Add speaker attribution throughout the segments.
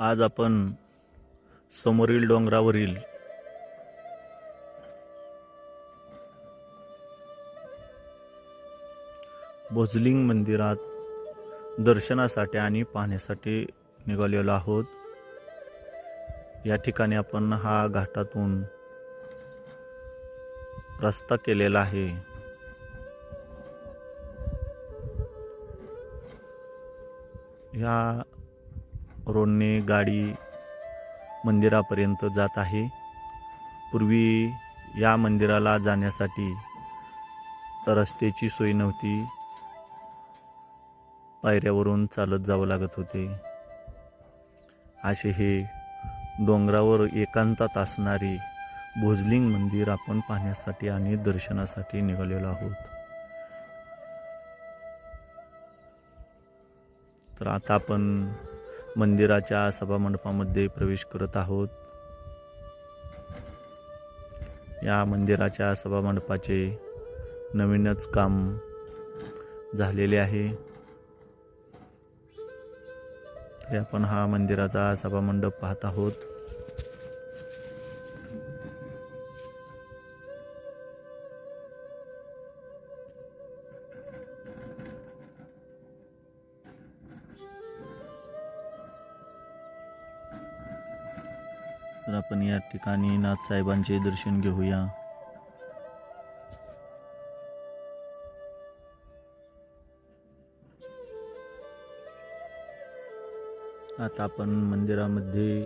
Speaker 1: आज आपण समोरील डोंगरावरील भोजलिंग मंदिरात दर्शनासाठी आणि पाहण्यासाठी निघालेलो आहोत. या ठिकाणी आपण हा घाटातून रस्ता केलेला आहे. या रोडने गाडी मंदिरापर्यंत जात आहे. पूर्वी या मंदिराला जाण्यासाठी रस्त्याची सोय नव्हती. पायऱ्यावरून चालत जावं लागत होते. असे हे डोंगरावर एकांतात असणारे भोजलिंग मंदिर आपण पाहण्यासाठी आणि दर्शनासाठी निघालेलो आहोत. तर आता आपण मंदिराच्या सभामंडपामध्ये प्रवेश करत आहोत. या मंदिराच्या सभामंडपाचे नवीनच काम झालेले आहे. तरी आपण हा मंदिराचा सभामंडप पाहत आहोत. तर आपण या ठिकाणी नाथसाहेबांचे दर्शन घेऊया. आता आपण मंदिरामध्ये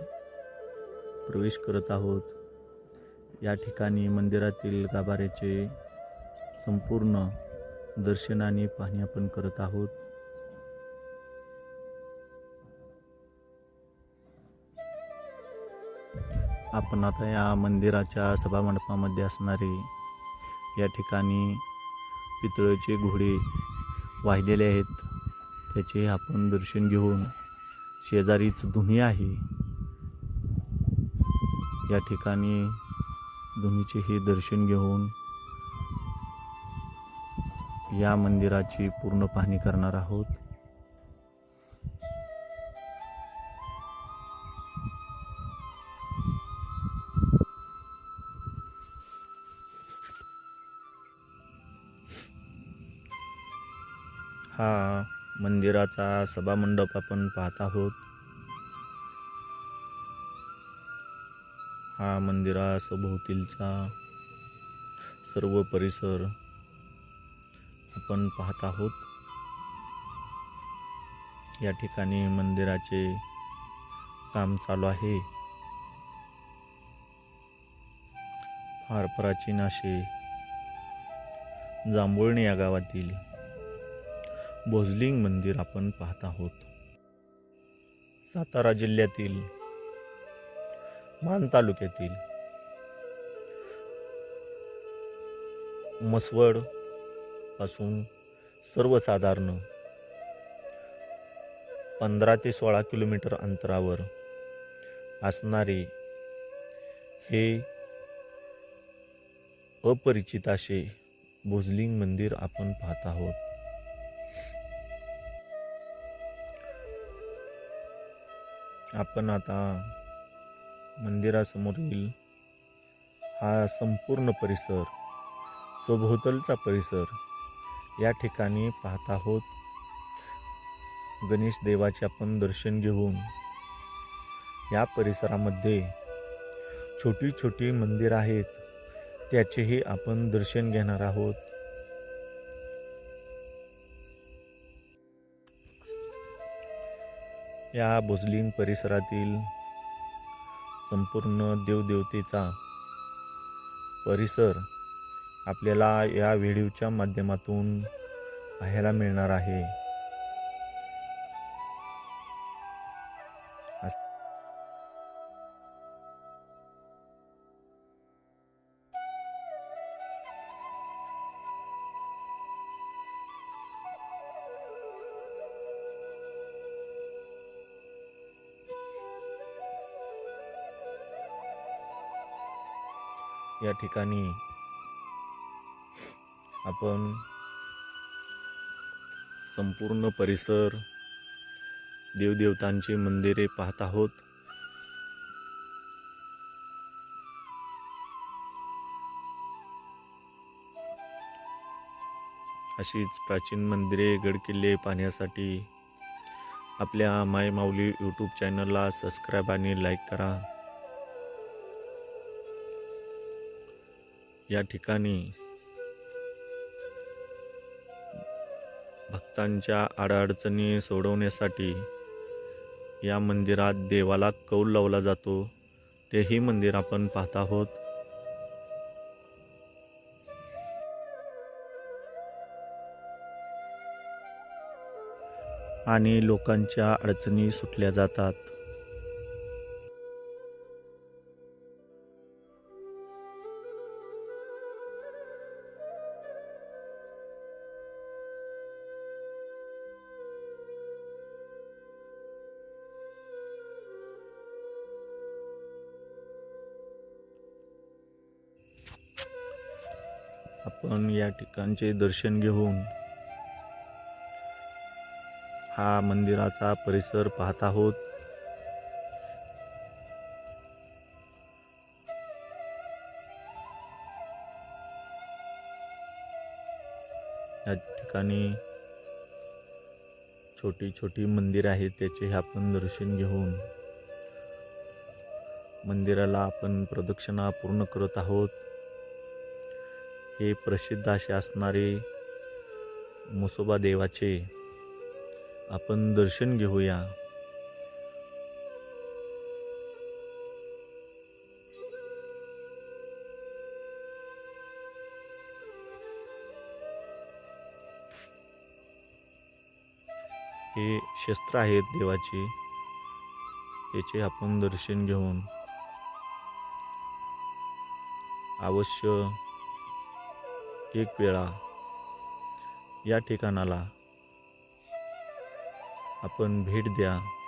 Speaker 1: प्रवेश करत आहोत. या ठिकाणी मंदिरातील गाभाऱ्याचे संपूर्ण दर्शन आणि पाहणी आपण करत आहोत. आपण आता या मंदिराच्या सभामंडपामध्ये असणारे या ठिकाणी पितळेचे घोडे वाहिलेले आहेत. त्याचे आपण दर्शन घेऊन शेजारीच धुनी आहे. या ठिकाणी धुनीचे हे दर्शन घेऊन या मंदिराची पूर्ण पाहणी करणार आहोत. हा मंदिराचा सभामंडप आपण पाहत आहोत. हा मंदिरासभोवतीलचा सर्व परिसर आपण पाहत आहोत. या ठिकाणी मंदिराचे काम चालू आहे. फार प्राचीन असे जांभुळणी या गावातील भोजलिंग मंदिर आपण पाहत आहोत. सातारा जिल्ह्यातील मान तालुक्यातील मसवडपासून सर्वसाधारण पंधरा ते सोळा किलोमीटर अंतरावर असणारे हे अपरिचित असे भोजलिंग मंदिर आपण पाहत आहोत. आपण आता मंदिरासमोरील हा संपूर्ण परिसर सभोवतलचा परिसर या ठिकाणी पाहत आहोत. गणेश देवाचे आपण दर्शन घेऊन या परिसरामध्ये छोटी छोटी मंदिर आहेत. त्याचेही आपण दर्शन घेणार आहोत. या भोजलिंग परिसरातील संपूर्ण देवदेवतेचा परिसर आपल्याला या व्हिडिओच्या माध्यमातून पाहायला मिळणार आहे. या ठिकाणी आपण संपूर्ण परिसर देवदेवतांची मंदिरे पाहत आहोत. अशीच प्राचीन मंदिरे गडकिल्ले पाहण्यासाठी आपल्या माय माऊली यूट्यूब चॅनलला सबस्क्राईब आणि लाईक करा. या ठिकाणी भक्तांच्या अडचणी सोडवण्यासाठी या मंदिरात देवाला कौल लावला जातो. तेही मंदिर आपण पाहत आहोत. आणि लोकांच्या अडचणी सुटल्या जातात. आपण या ठिकाणचे दर्शन घेऊन हा मंदिराचा परिसर पाहत आहोत. या ठिकाणी छोटी छोटी मंदिर आहेत त्याचे आपण दर्शन घेऊन मंदिराला आपण प्रदक्षिणा पूर्ण करत आहोत. हे प्रसिद्ध असे असणारे मुसोबा देवाचे आपण दर्शन घेऊया. हे शस्त्र आहेत देवाचे याचे आपण दर्शन घेऊन अवश्य एक वेळा या ठिकाणाला. आपण भेट द्या.